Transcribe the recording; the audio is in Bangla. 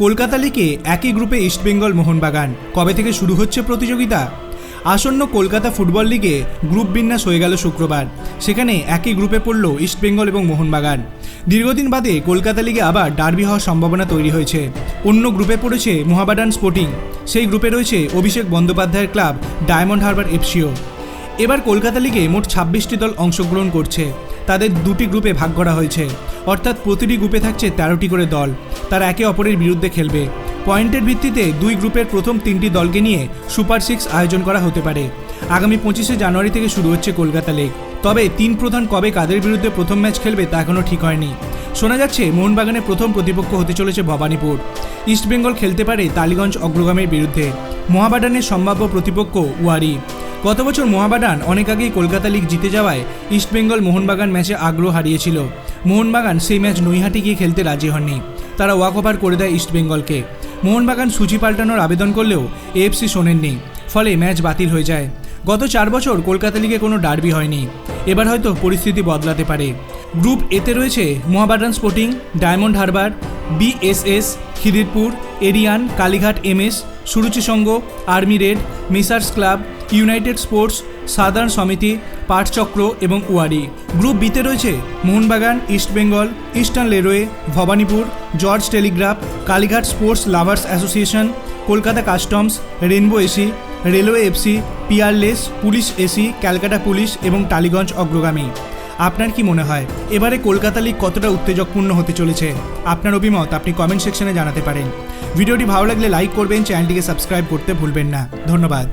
কলকাতা লিগে একই গ্রুপে ইস্টবেঙ্গল মোহনবাগান। কবে থেকে শুরু হচ্ছে প্রতিযোগিতা? আসন্ন কলকাতা ফুটবল লিগে গ্রুপ বিন্যাস হয়ে গেল শুক্রবার। সেখানে একই গ্রুপে পড়ল ইস্টবেঙ্গল এবং মোহনবাগান। দীর্ঘদিন বাদে কলকাতা লিগে আবার ডার্বি হওয়ার সম্ভাবনা তৈরি হয়েছে। অন্য গ্রুপে পড়েছে মোহাবাডান স্পোর্টিং। সেই গ্রুপে রয়েছে অভিষেক বন্দ্যোপাধ্যায়ের ক্লাব ডায়মন্ড হারবার এফসিও। এবার কলকাতা লিগে মোট ছাব্বিশটি দল অংশগ্রহণ করছে। তাদের দুটি গ্রুপে ভাগ করা হয়েছে। অর্থাৎ প্রতিটি গ্রুপে থাকছে তেরোটি করে দল। তারা একে অপরের বিরুদ্ধে খেলবে। পয়েন্টের ভিত্তিতে দুই গ্রুপের প্রথম তিনটি দলকে নিয়ে সুপার সিক্স আয়োজন করা হতে পারে। আগামী পঁচিশে জানুয়ারি থেকে শুরু হচ্ছে কলকাতা লিগ। তবে তিন প্রধান কবে কাদের বিরুদ্ধে প্রথম ম্যাচ খেলবে তা এখনও ঠিক হয়নি। শোনা যাচ্ছে, মোহনবাগানের প্রথম প্রতিপক্ষ হতে চলেছে ভবানীপুর। ইস্টবেঙ্গল খেলতে পারে টালিগঞ্জ অগ্রগামের বিরুদ্ধে। মহাবাডানের সম্ভাব্য প্রতিপক্ষ ওয়ারি। গত বছর মোহাবাডান অনেক আগেই কলকাতা লিগ জিতে যাওয়ায় ইস্টবেঙ্গল মোহনবাগান ম্যাচে আগ্রহ হারিয়েছিল। মোহনবাগান সেই ম্যাচ নৈহাটি গিয়ে খেলতে রাজি হননি। তারা ওয়াক ওভার করে দেয় ইস্টবেঙ্গলকে মোহনবাগান সূচি পাল্টানোর আবেদন করলেও এএফসি শোনেননি। ফলে ম্যাচ বাতিল হয়ে যায়। গত চার বছর কলকাতা লিগে কোনো ডার্বি হয়নি। এবার হয়তো পরিস্থিতি বদলাতে পারে। গ্রুপ এতে রয়েছে Mohammedan Sporting Diamond Harbour BSS Khidirpur Aryan Kalighat MS Suruchi Sangha Army Red Messrs club United Sports সাধারণ সমিতি, পাটচক্র এবং ওয়ারি। গ্রুপ বিতে রয়েছে Mohun Bagan East Bengal Eastern Railway, Bhowanipore, George Telegraph, Kalighat Sports Lovers Association, Kolkata Customs, Rainbow AC, Railway FC Peerless Police AC, Calcutta Police এবং টালিগঞ্জ অগ্রগামী। আপনার কি মনে হয়, এবারে কলকাতা লিগ কতটা উত্তেজকপূর্ণ হতে চলেছে? আপনার অভিমত আপনি কমেন্ট সেকশনে জানাতে পারেন। ভিডিওটি ভালো লাগলে লাইক করবেন, চ্যানেলটিকে সাবস্ক্রাইব করতে ভুলবেন না। ধন্যবাদ।